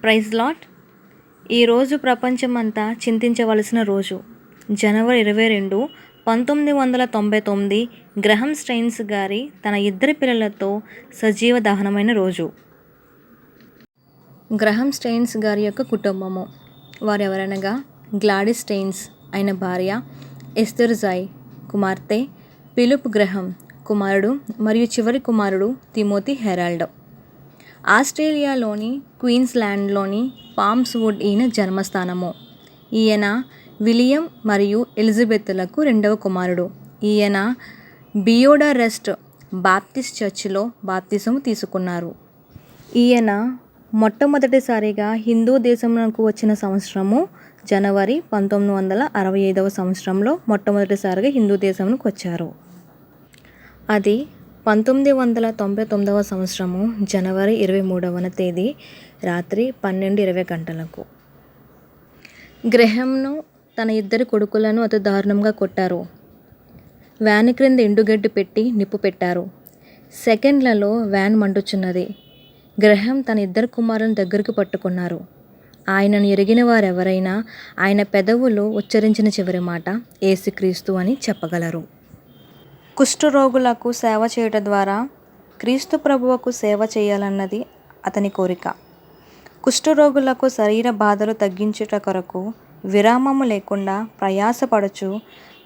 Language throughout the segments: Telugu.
ప్రైజ్ లాట్ ఈరోజు ప్రపంచమంతా చింతించవలసిన రోజు. జనవరి ఇరవై రెండు పంతొమ్మిది వందల తొంభై తొమ్మిది గ్రహం స్టైన్స్ గారి తన ఇద్దరి పిల్లలతో సజీవ దహనమైన రోజు. గ్రహం స్టెయిన్స్ గారి యొక్క కుటుంబము. వారు ఎవరనగా గ్లాడిస్ స్టెయిన్స్ అయిన భార్య ఎస్తర్ జాయ్ కుమార్తె పిలుప్ గ్రహం కుమారుడు మరియు చివరి కుమారుడు తిమోతి హెరాల్డ్. ఆస్ట్రేలియాలోని క్వీన్స్లాండ్లోని పామ్స్ వుడ్ ఈయన జన్మస్థానము. ఈయన విలియం మరియు ఎలిజబెత్లకు రెండవ కుమారుడు. ఈయన బియోడరెస్ట్ బాప్టిస్ట్ చర్చిలో బాప్తిసము తీసుకున్నారు. ఈయన మొట్టమొదటిసారిగా హిందూ దేశంలోకి వచ్చిన సంవత్సరము జనవరి పంతొమ్మిది వందల అరవై ఐదవ సంవత్సరంలో మొట్టమొదటిసారిగా హిందూ దేశంలోకి వచ్చారు. అది పంతొమ్మిది వందల తొంభై తొమ్మిదవ సంవత్సరము జనవరి ఇరవై మూడవన తేదీ రాత్రి పన్నెండు ఇరవై గంటలకు. గ్రహంను తన ఇద్దరి కొడుకులను అతి దారుణంగా కొట్టారు. వ్యాన్ క్రింద ఎండుగడ్డి పెట్టి నిప్పు పెట్టారు. సెకండ్లలో వ్యాన్ మండుచున్నది. గ్రహం తన ఇద్దరు కుమారులను దగ్గరకు పట్టుకున్నారు. ఆయనను ఎరిగిన వారెవరైనా ఆయన పెదవులు ఉచ్చరించిన చివరి మాట ఏసుక్రీస్తు అని చెప్పగలరు. కుష్ఠరోగులకు సేవ చేయటం ద్వారా క్రీస్తు ప్రభువుకు సేవ చేయాలన్నది అతని కోరిక. కుష్ఠరోగులకు శరీర బాధలు తగ్గించుట కొరకు విరామము లేకుండా ప్రయాసపడుచు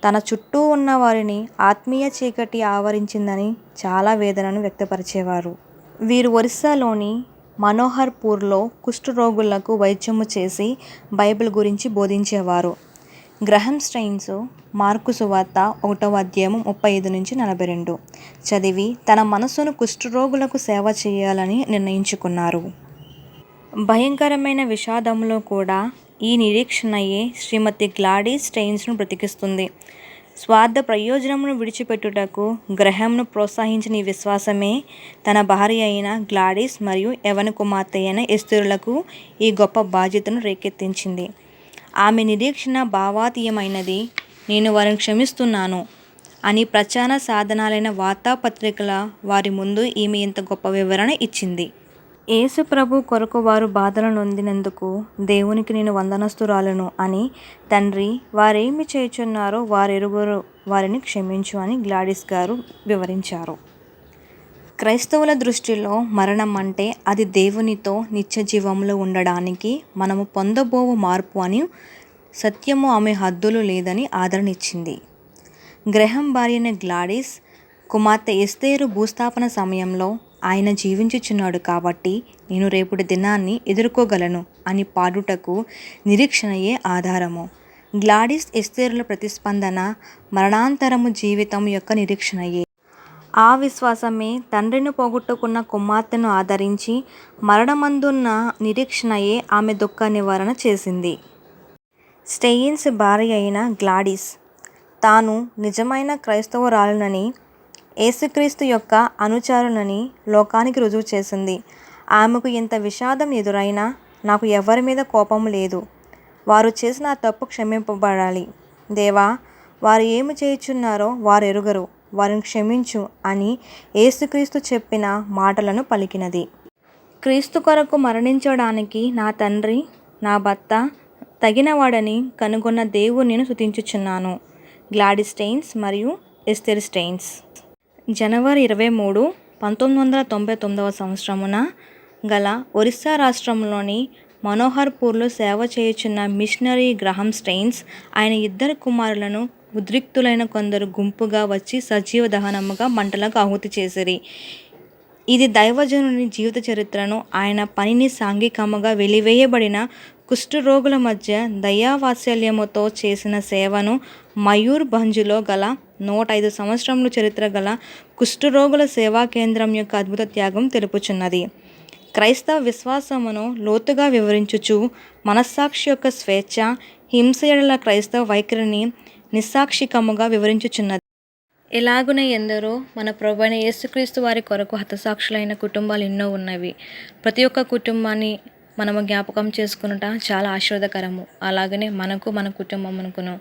తన చుట్టూ ఉన్న వారిని ఆత్మీయ చీకటి ఆవరించిందని చాలా వేదనను వ్యక్తపరిచేవారు. వీరు ఒరిస్సాలోని మనోహర్పూర్లో కుష్ఠరోగులకు వైద్యము చేసి బైబిల్ గురించి బోధించేవారు. గ్రహం స్టెయిన్స్ మార్కు సువార్త ఒకటవ అధ్యాయం ముప్పై ఐదు నుంచి నలభై రెండు. చదివి తన మనసును కుష్ఠరోగులకు సేవ చేయాలని నిర్ణయించుకున్నారు. భయంకరమైన విషాదంలో కూడా ఈ నిరీక్షణయే శ్రీమతి గ్లాడీ స్టెయిన్స్ను బ్రతికిస్తుంది. స్వార్థ ప్రయోజనమును విడిచిపెట్టుటకు గ్రహంను ప్రోత్సహించిన ఈ విశ్వాసమే తన భార్య అయిన గ్లాడీస్ మరియు యవన కుమార్తె అయిన ఎస్తురులకు ఈ గొప్ప బాధ్యతను రేకెత్తించింది. ఆమె నిరీక్షణ భావాతీయమైనది. నేను వారిని క్షమిస్తున్నాను అని ప్రచార సాధనాలైన వార్తాపత్రికల వారి ముందు ఈమె ఇంత గొప్ప వివరణ ఇచ్చింది. యేసు ప్రభు కొరకు వారు బాధలు నొందినందుకు దేవునికి నేను వందనస్తురాలను అని తండ్రి వారేమి చేయుచున్నారో వారెరుగురు వారిని క్షమించు అని గ్లాడిస్ గారు వివరించారు. క్రైస్తవుల దృష్టిలో మరణం అంటే అది దేవునితో నిత్య జీవంలో ఉండడానికి మనము పొందబోవు మార్పు అని సత్యము ఆమె హద్దులు లేదని ఆదరణిచ్చింది. గ్రహం భార్యన గ్లాడిస్ కుమార్తె ఎస్తేరు భూస్థాపన సమయంలో ఆయన జీవించుచున్నాడు కాబట్టి నేను రేపటి దినాన్ని ఎదుర్కోగలను అని పాడుటకు నిరీక్షణయే ఆధారము. గ్లాడిస్ ఎస్తేరుల ప్రతిస్పందన మరణాంతరము జీవితం యొక్క నిరీక్షణయే. ఆ విశ్వాసమే తండ్రిని పోగొట్టుకున్న కుమార్తెను ఆదరించి మరణమందున్న నిరీక్షణయే ఆమె దుఃఖ నివారణ చేసింది. స్టెయిన్స్ భార్య అయిన గ్లాడిస్ తాను నిజమైన క్రైస్తవురాలునని యేసుక్రీస్తు యొక్క అనుచరులని లోకానికి రుజువు చేసింది. ఆమెకు ఇంత విషాదం ఎదురైనా నాకు ఎవరి మీద కోపం లేదు. వారు చేసిన తప్పు క్షమింపబడాలి. దేవా వారు ఏమి చేయుచున్నారో వారు ఎరుగరు వారిని క్షమించు అని యేసుక్రీస్తు చెప్పిన మాటలను పలికినది. క్రీస్తు కొరకు మరణించడానికి నా తండ్రి నా భర్త తగినవాడని కనుగొన్న దేవుని నేను గ్లాడి గ్లాడిస్టెయిన్స్ మరియు ఎస్తెర్ స్టెయిన్స్. జనవరి ఇరవై మూడు పంతొమ్మిది వందల తొంభై తొమ్మిదవ సంవత్సరమున గల ఒరిస్సా రాష్ట్రంలోని మనోహర్పూర్లో సేవ చేయుచున్న మిషనరీ గ్రహం స్టెయిన్స్ ఆయన ఇద్దరు కుమారులను ఉద్రిక్తులైన కొందరు గుంపుగా వచ్చి సజీవ దహనముగా మంటలకు ఆహుతి చేసిరి. ఇది దైవజనుని జీవిత చరిత్రను ఆయన పనిని సాంఘికముగా వెలివేయబడిన కుష్ఠరోగుల మధ్య దయావాత్సల్యముతో చేసిన సేవను మయూర్ భంజులో గల నూట ఐదు సంవత్సరముల చరిత్ర గల కుష్ఠరోగుల సేవా కేంద్రం యొక్క అద్భుత త్యాగం తెలుపుచున్నది. క్రైస్తవ విశ్వాసమును లోతుగా వివరించుచు మనస్సాక్షి యొక్క స్వేచ్ఛ హింస ఎడల క్రైస్తవ వైఖరిని నిస్సాక్షికముగా వివరించుచున్నది. ఎలాగున ఎందరో మన ప్రభుణ యేసుక్రీస్తు వారి కొరకు హతసాక్షులైన కుటుంబాలు ఎన్నో ఉన్నవి. ప్రతి ఒక్క కుటుంబాన్ని మనము జ్ఞాపకం చేసుకునుట చాలా ఆశీర్వదకరము. అలాగనే మనకు మన కుటుంబం అనుకును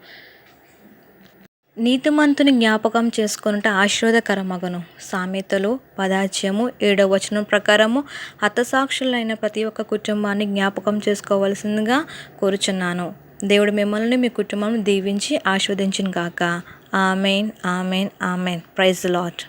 నీతిమంతుని జ్ఞాపకం చేసుకొనుట ఆశీర్వదకరమగను. సామెతలు పదాజ్యము ఏడవ వచనం ప్రకారము హతసాక్షులైన ప్రతి ఒక్క కుటుంబాన్ని జ్ఞాపకం చేసుకోవాల్సిందిగా కోరుచున్నాను. దేవుడు మిమ్మల్ని మీ కుటుంబం దీవించి ఆస్వాదించిన గాక. Amen amen amen. Praise Lord